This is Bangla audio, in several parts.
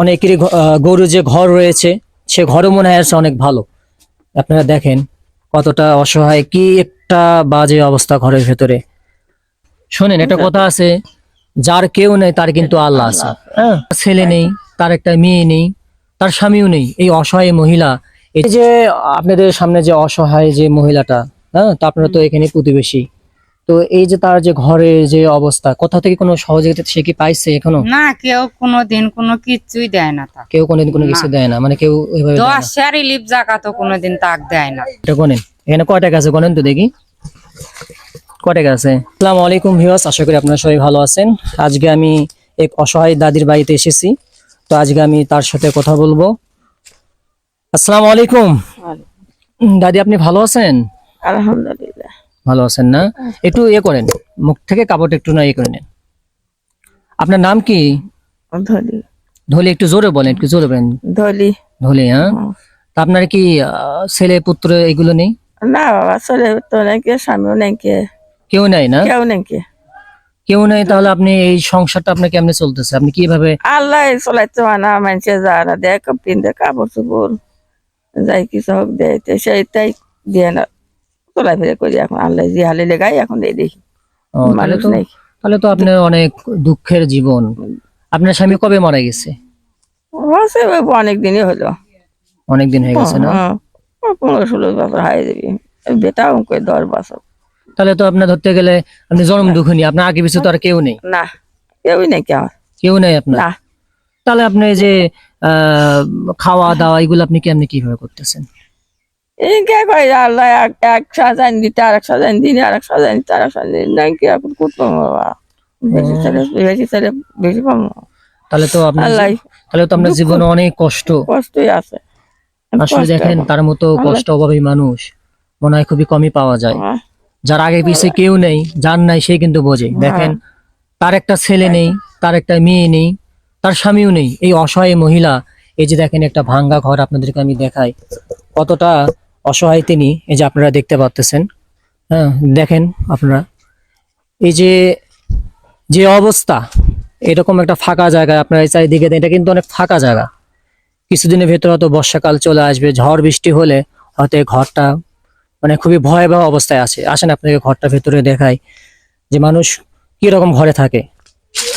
অনেকেরই গরু যে ঘর রয়েছে সে ঘরও মনে হয় আছে অনেক ভালো। আপনারা দেখেন কতটা অসহায় কি একটা বাজে অবস্থা ঘরের ভেতরে। শোনেন একটা কথা আছে যার কেউ নেই তার কিন্তু আল্লাহ আছে। হ্যাঁ। ছেলে নেই তার একটা মেয়ে নেই তার স্বামীও নেই। এই অসহায় মহিলা এই যে আপনাদের সামনে যে অসহায় যে মহিলাটা হ্যাঁ তো আপনারা তো এখানে প্রতিবেশী। তো এই যে তার যে ঘরের যে অবস্থা কোথা থেকে কোনো সহযোগিতা সে কি পাইছে এখনও? না কেউ কোনো দিন কোনো কিছুই দেয় না তাকে। কেউ কোনোদিন কোনো কিছু দেয় না মানে কেউ ওইভাবে না। দশ শেয়ার রিলিফ জায়গা তো কোনোদিন তাক দেয় না। এটা গনেন এখানে কয় টাকা আছে গনেন তো দেখি? কয় টাকা আছে? আসসালামু আলাইকুম ভিউয়ার্স আশা করি আপনারা সবাই ভালো আছেন। আজকে আমি এক অসহায় দাদির বাড়িতে এসেছি তো আজকে আমি তার সাথে কথা বলব। আসসালামু আলাইকুম। দাদি আপনি ভালো আছেন? আলহামদুলিল্লাহ। ভালো আছেন না? একটু ইয়ে করেন মুখ থেকে কাপড়টা একটু না ইয়ে করে নেন। আপনার নাম কি? ধলি। ধলি একটু জোরে বলেন একটু জোরে বলেন। ধলি। ধলি হ্যাঁ? তা আপনার কি ছেলে পুত্র এগুলো নেই? না বাবা ছেলে তো নাকি স্বামীও নাকি কেউ। নাই না? কেউ নাকি কেউ। নেই তাহলে আপনি এই সংসারটা আপনার কেমনে চলতেছে? আপনি কীভাবে আল্লাহ চলাইতে মানা মানুষে যারা দেয় পিনতে কাপড় চোপড় যাই কিছু হোক দেয় সেইটাই দিয়ে না। করি এখন। আল্লাহ যে হালে লেগাই এখন এই দেখি। তাহলে মানুষ তো নেই তাহলে তো আপনার অনেক দুঃখের জীবন। আপনার স্বামী কবে মারা গেছে? অনেক দিনই হলো। অনেক দিন হয়ে গেছে না? হ্যাঁ, পনেরো ষোলো বছর হাই দিবি বেটা অঙ্কে দশ বছর। তাহলে তো আপনার ধরতে গেলে আপনি জন্ম দুঃখনী আপনার আগে পিছু তো আর কেউ নেই। না কেউই নাকি কেউ কেউ নেই আপনার? তাহলে আপনি যে আহ, খাওয়া দাওয়া এগুলো আপনি কেমনি কীভাবে করতেছেন? কে কই আল্লাহ এক এক সাজান দিতে আর এক সাজান দিন আর এক সাজান দিতে আর এক সাজান দিন নাই কি এখন করতো বাবা? বেশি বেশি পাবো তাহলে তো আপনার তাহলে তো আপনার জীবনে অনেক কষ্ট। কষ্টই আছে। আসলে দেখেন তার মতো কষ্ট অভাবী মানুষ মনে হয় খুবই কমই পাওয়া যায়। হ্যাঁ, যার আগে পিছে কেউ নেই যার নাই সে কিন্তু বোঝে। দেখেন তার একটা ছেলে নেই তার একটা মেয়ে নেই তার স্বামীও নেই। এই অসহায় মহিলা এই যে দেখেন একটা ভাঙ্গা ঘর আপনাদেরকে আমি দেখাই। কতটা অসহায় তিনি এই যে আপনারা দেখতে পাচ্তেছেন হ্যাঁ দেখেন আপনারা। এই যে যে অবস্থা এরকম একটা ফাঁকা জায়গা আপনারা চারিদিকে এটা কিন্তু অনেক ফাঁকা জায়গা। কিছুদিনের ভেতরে হয়তো বর্ষাকাল চলে আসবে ঝড় বৃষ্টি হলে হয়তো এই ঘরটা মানে খুবই ভয়াবহ অবস্থায় আছে। আসেন আপনাকে ঘরটা ভেতরে দেখাই যে মানুষ কি রকম ঘরে থাকে।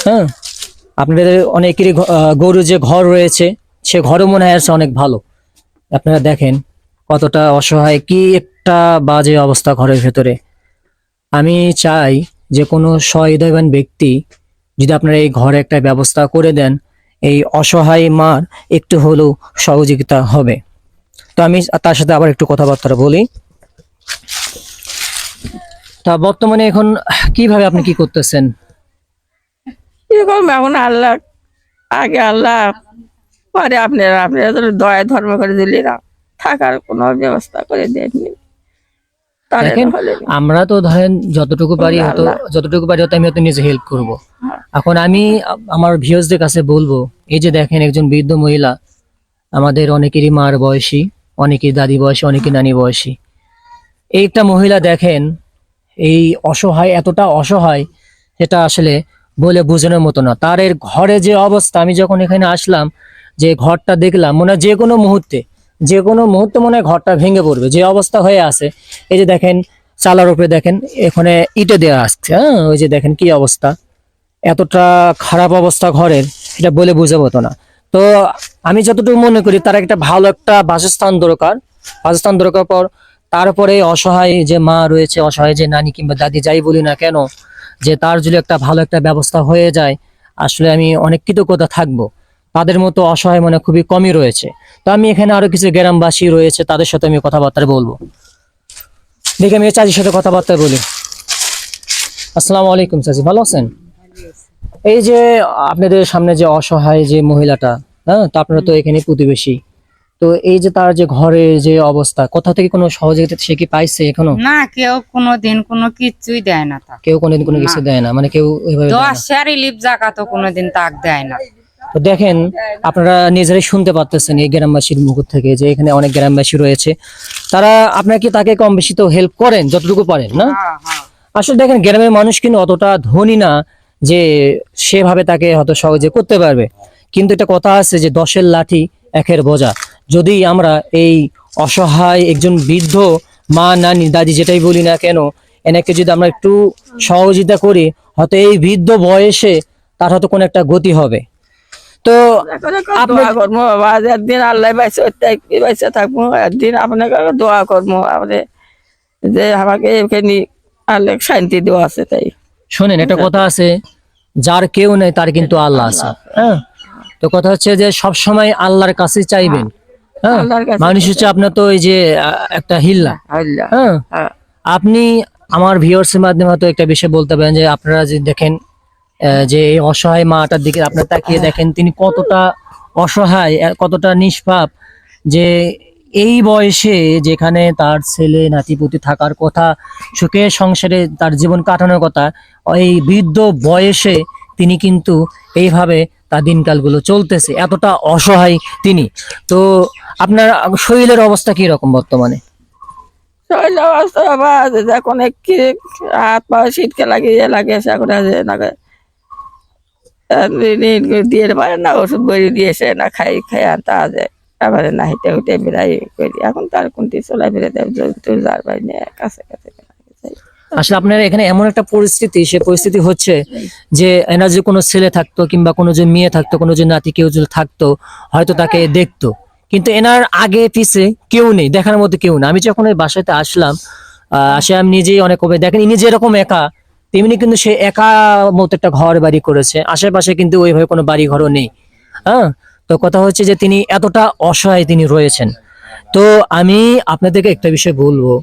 হ্যাঁ আপনাদের অনেকেরই ঘ- আহ, গরু যে ঘর রয়েছে সে ঘরও মনে হয় অনেক ভালো। আপনারা দেখেন কতটা অসহায়, কি একটা বাজে অবস্থা ঘরের ভেতরে। আমি চাই যে কোনো সহৃদয়বান ব্যক্তি যদি আপনারা এই ঘরে একটা ব্যবস্থা করে দেন, এই অসহায় মার একটু হলেও সহযোগিতা হবে। তো আমি তার সাথে আবার একটু কথাবার্তা বলি। তা বর্তমানে এখন কীভাবে আপনি কি করতেছেন? কি এখন আল্লাহ, আগে আল্লাহ পরে আপনারা আপনারা তো দয়া ধর্ম করে দিলি না থাকার কোনো ব্যবস্থা করে দেননি। দেখেন আমরা তো ধরেন যতটুকু পারি হয়তো যতটুকু পারি হয়তো আমি হয়তো নিজে হেল্প করব। হ্যাঁ। এখন আমি আমার ভিউজদের কাছে বলব এই যে দেখেন একজন বৃদ্ধ মহিলা আমাদের অনেকেরই মার বয়সী অনেকের দাদি বয়সী অনেকের নানি বয়সী। এই একটা মহিলা দেখেন এই অসহায় এতটা অসহায় সেটা আসলে বলে বোঝানোর মতো না। তার এর ঘরে যে অবস্থা আমি যখন এখানে আসলাম যে ঘরটা দেখলাম, মনে হয় যে কোনো মুহূর্তে যে কোনো মুহূর্তে মনে হয় ঘরটা ভেঙে পড়বে। যে অবস্থা হয়ে আছে, এই যে দেখেন, চালার উপরে দেখেন, এখানে ইটে দেওয়া আসছে হ্যাঁ? ওই যে দেখেন কি অবস্থা। এতটা খারাপ অবস্থা ঘরের, এটা বলে বোঝাবো তো না। তো আমি যতটুকু মনে করি, তার একটা ভালো একটা বাসস্থান দরকার। বাসস্থান দরকার পর, তারপরে অসহায় যে মা রয়েছে, অসহায় যে নানি কিংবা দাদি, যাই বলি না কেন, যে তার যদি একটা ভালো একটা ব্যবস্থা হয়ে যায়, আসলে আমি অনেক কৃতজ্ঞতা থাকব। তাদের মতো অসহায় মানে খুবই কমই রয়েছে। তো আমি এখানে আরও কিছু গ্রামবাসী রয়েছে তাদের সাথে আমি কথাবার্তা বলব। দেখি আমি চাচির সাথে কথাবার্তা বলি। আসসালামু আলাইকুম চাচি ভালো আছেন? এই যে আপনাদের সামনে যে অসহায় যে মহিলাটা হ্যাঁ তো আপনারা তো এখানে প্রতিবেশী। তো এই যে তার যে ঘরের যে অবস্থা কোথা থেকে কোনো সহযোগিতা সে কি পাইছে এখনও? না কেউ কোনো দিন কোনো কিছুই দেয় না কেউ কোনোদিন কোনো কিছু দেয় না মানে কেউ। দশ রিলিফ জায়গা তো কোনোদিন তাক দেয় না। তো দেখেন আপনারা নিজেরাই শুনতে পারতেছেন এই গ্রামবাসীর মুখ থেকে যে এখানে অনেক গ্রামবাসী রয়েছে। তারা আপনাকে তাকে কম বেশি তো হেল্প করেন যতটুকু পারেন না? আসলে দেখেন গ্রামের মানুষ কিন্তু অতটা ধনী না যে সেভাবে তাকে হয়তো সহজে করতে পারবে। কিন্তু একটা কথা আছে যে দশের লাঠি একের বোঝা। যদি আমরা এই অসহায় একজন বৃদ্ধ মা নানি দাদি যেটাই বলি না কেন এনাকে যদি আমরা একটু সহযোগিতা করি হয়তো এই বৃদ্ধ বয়সে তার হয়তো কোনো একটা গতি হবে। তো আপনি করব বাবা একদিন আল্লাহ বাইসে বাইসে থাকব একদিন আপনাকে দোয়া করব আপনি যে আমাকে এখানে আল্লাহ শান্তি দেওয়া আছে তাই। শোনেন একটা কথা আছে যার কেউ নেই তার কিন্তু আল্লাহ আছে। হ্যাঁ? তো কথা হচ্ছে যে সব সময় আল্লাহর কাছে চাইবেন। হ্যাঁ আল্লাহর মানুষ হচ্ছে আপনার তো ওই যে একটা হিল্লা। আল্লাহ হ্যাঁ? হ্যাঁ। আপনি আমার ভিউয়ার্সের মাধ্যমে হয়তো একটা বিষয় বলতে পারেন যে আপনারা যে দেখেন যে এই অসহায় মাটার দিকে আপনার তাকিয়ে দেখেন, তিনি কতটা অসহায় কতটা নিষ্পাপ যে এই বয়সে যেখানে তার ছেলে নাতিপুতি থাকার কথা, সুখে সংসারে তার জীবন কাটানোর কথা, এই বৃদ্ধ বয়সে তিনি কিন্তু এইভাবে তার দিনকালগুলো চলতেছে, এতটা অসহায় তিনি। তো আপনার শরীরের অবস্থা কি রকম বর্তমানে? শরীর অবস্থা এখন হাত পা শীতকে লাগিয়ে লাগে এখন নাকি এখন তার এমন একটা পরিস্থিতি সে পরিস্থিতি হচ্ছে যে এনার যে কোনো ছেলে থাকতো কিংবা কোনো যে মেয়ে থাকতো কোনো যে নাতি কেউ যদি থাকতো হয়তো তাকে দেখতো। কিন্তু এনার আগে পিছে কেউ নেই দেখার মতো কেউ না আমি যখন ওই বাসাতে আসলাম আহ, আসে আমি নিজেই অনেক কবে দেখেন ইনি যেরকম একা তেমনি কিন্তু সে একা মতো একটা ঘর বাড়ি করেছে। আশেপাশে কিন্তু ওইভাবে কোনো বাড়ি ঘরও নেই। হ্যাঁ? তো কথা হচ্ছে যে তিনি এতটা অসহায় তিনি রয়েছেন। তো আমি আপনাদেরকে একটা বিষয় বলব।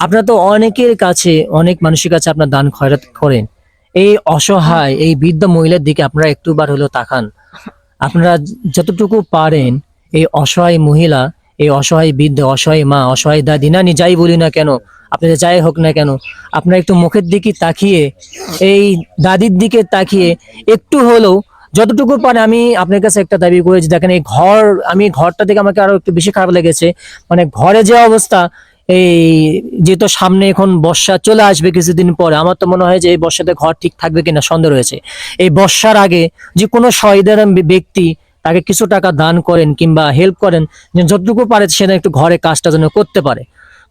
আপনারা তো অনেকের কাছে, অনেক মানুষের কাছে আপনার দান খয়রাত করেন। এই অসহায়, এই বৃদ্ধ মহিলার দিকে আপনারা একটুবার হলেও তাকান। আপনারা যতটুকু পারেন এই অসহায় মহিলা, এই অসহায় বৃদ্ধ, অসহায় মা, অসহায় দাদি, নানি, যাই বলি না কেন আপনাদের যাই হোক না কেন, আপনার একটু মুখের দিকে তাকিয়ে, এই দাদির দিকে তাকিয়ে একটু হলেও যতটুকু পারে আমি আপনার কাছে একটা দাবি করেছি, দেখেন এই ঘর, আমি ঘরটা থেকে আমাকে আরও একটু বেশি খারাপ লেগেছে। মানে ঘরে যে অবস্থা, এই যেহেতু সামনে এখন বর্ষা চলে আসবে কিছুদিন পরে, আমার তো মনে হয় যে এই বর্ষাতে ঘর ঠিক থাকবে কিনা সন্দেহ রয়েছে। এই বর্ষার আগে যে কোনো সহিদার ব্যক্তি তাকে কিছু টাকা দান করেন কিংবা হেল্প করেন যতটুকু পারে সে একটু ঘরে কাজটা যেন করতে পারে।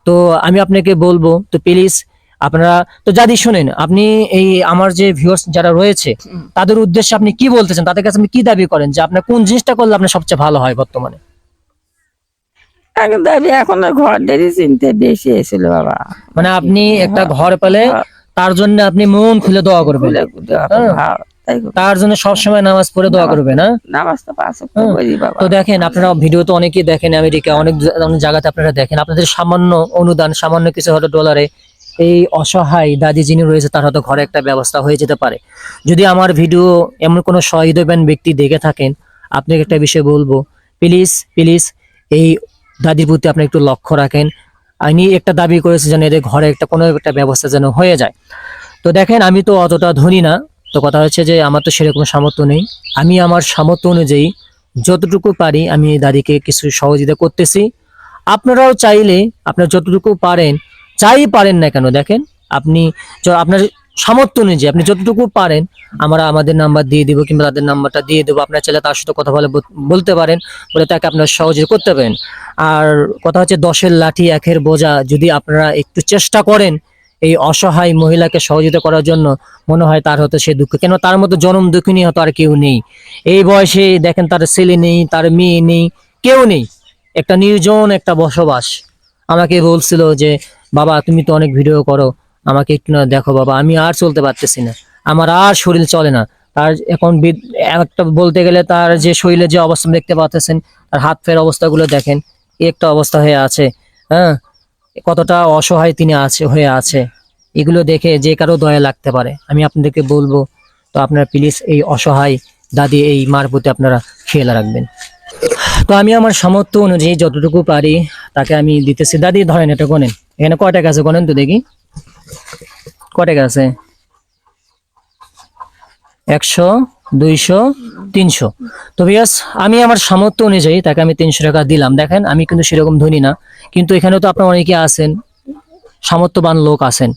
তো আমি আপনাকে বলব তো প্লিজ আপনারা তো যদি শোনেন আপনি এই আমার যে ভিউয়ার্স যারা রয়েছে তাদের উদ্দেশ্যে আপনি কি বলতেছেন তাদের কাছে আপনি কি দাবি করেন যে আপনার কোন জিনিসটা করলে আপনার সবচেয়ে ভালো হয় বর্তমানে? এখন দাবি এখন ঘর দেরি চিনতে বেশি এসেছিল বাবা। মানে আপনি একটা ঘর পেলে তার জন্য আপনি মন খুলে দোয়া করবেন। তার জন্য সবসময় নামাজ পড়ে দোয়া করবে না? নামাজ তো দেখেন আপনারা ভিডিও তো অনেকেই দেখেন আমেরিকা অনেক অনেক জায়গাতে আপনারা দেখেন। আপনাদের সামান্য অনুদান সামান্য কিছু হয়তো ডলারে এই অসহায় দাদি যিনি রয়েছে তার হয়তো ঘরে একটা ব্যবস্থা হয়ে যেতে পারে। যদি আমার ভিডিও এমন কোনো সহৃদয়বান ব্যক্তি দেখে থাকেন আপনাকে একটা বিষয় বলব। প্লিজ প্লিজ এই দাদির প্রতি আপনি একটু লক্ষ্য রাখেন। আমি একটা দাবি করেছি যেন এদের ঘরে একটা কোনো একটা ব্যবস্থা যেন হয়ে যায়। তো দেখেন আমি তো অতটা ধনী না। তো কথা হচ্ছে যে আমার তো সেরকম সামর্থ্য নেই। আমি আমার সামর্থ্য অনুযায়ী যতটুকু পারি আমি দাদিকে কিছু সহযোগিতা করতেছি। আপনারাও চাইলে আপনার যতটুকু পারেন, যাই পারেন না কেন দেখেন, আপনি আপনার সামর্থ্য অনুযায়ী আপনি যতটুকু পারেন, আমরা আমাদের নাম্বার দিয়ে দিব কিংবা তাদের নাম্বারটা দিয়ে দেবো। আপনার চাইলে তার সাথে কথা বলে, বলতে পারেন, বলে তাকে আপনার সহযোগিতা করতে পারেন। আর কথা হচ্ছে দশের লাঠি একের বোঝা, যদি আপনারা একটু চেষ্টা করেন এই অসহায় মহিলাকে সহযোগিতা করার জন্য মনে হয় তার হয়তো সে দুঃখ কেন তার মতো জনম দুঃখিনী হয়তো আর কেউ নেই। এই বয়সে দেখেন তার ছেলে নেই, তার মেয়ে নেই, কেউ নেই। একটা নির্জন একটা বসবাস। আমাকে বলছিল যে, বাবা, তুমি তো অনেক ভিডিও করো, আমাকে একটু না দেখো বাবা, আমি আর চলতে পারতেছি না। আমার আর শরীর চলে না। তার এখন একটা বলতে গেলে তার যে শরীরের যে অবস্থা দেখতে পাচ্ছেন, তার হাত ফের অবস্থাগুলো দেখেন একটা অবস্থা হয়ে আছে। হ্যাঁ? কতটা অসহায় তিনি আছে, হয়ে আছে, এগুলো দেখে যে কারও দয়া লাগতে পারে। আমি আপনাদেরকে বলব, তো আপনারা প্লিজ এই অসহায় দাদি, এই মার প্রতি আপনারা খেয়াল রাখবেন। তো আমি আমার সামর্থ্য অনুযায়ী যতটুকু পারি তাকে আমি দিতেছি। দাদি, ধরেন এটা গনেন। এখানে কয় টাকা আছে গনেন তো দেখি। কয় টাকা আছে? একশো দুইশো তিনশো। তো বিয়াস আমি আমার সামর্থ্য অনুযায়ী তাকে আমি তিনশো টাকা দিলাম। দেখেন আমি কিন্তু সেরকম ধনী না। কিন্তু এখানে তো আপনার অনেকে আছেন সামর্থ্যবান লোক আছেন।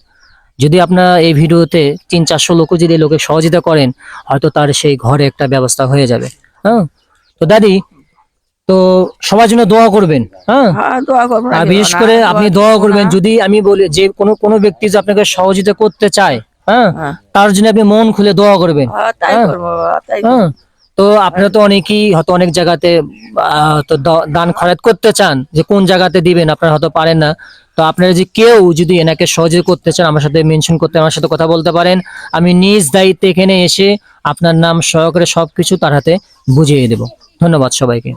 যদি আপনার এই ভিডিওতে তিন চারশো লোকও যদি লোকে সহযোগিতা করেন হয়তো তার সেই ঘরে একটা ব্যবস্থা হয়ে যাবে। হ্যাঁ? তো দাদি তো সবার জন্য দোয়া করবেন হ্যাঁ? হ্যাঁ? বিশেষ করে আপনি দোয়া করবেন যদি আমি বলি যে কোনো কোনো ব্যক্তি যে আপনাকে সহযোগিতা করতে চায় হ্যাঁ? হ্যাঁ। তার জন্য আপনি মন খুলে দোয়া করবেন। হ্যাঁ, তাই হ্যাঁ। তাই হ্যাঁ? তো আপনারা তো অনেকেই হয়তো অনেক জায়গাতে তো দান খরচ করতে চান যে কোন জায়গাতে দিবেন আপনারা হয়তো পারেন না। তো আপনারা যে কেউ যদি এনাকে সহযোগিতা করতে চান আমার সাথে মেনশন করতে আমার সাথে কথা বলতে পারেন আমি নিজ দায়িত্বে এখানে এসে আপনার নাম সহকারে সবকিছু তার হাতে বুঝিয়ে দেব। ধন্যবাদ সবাইকে।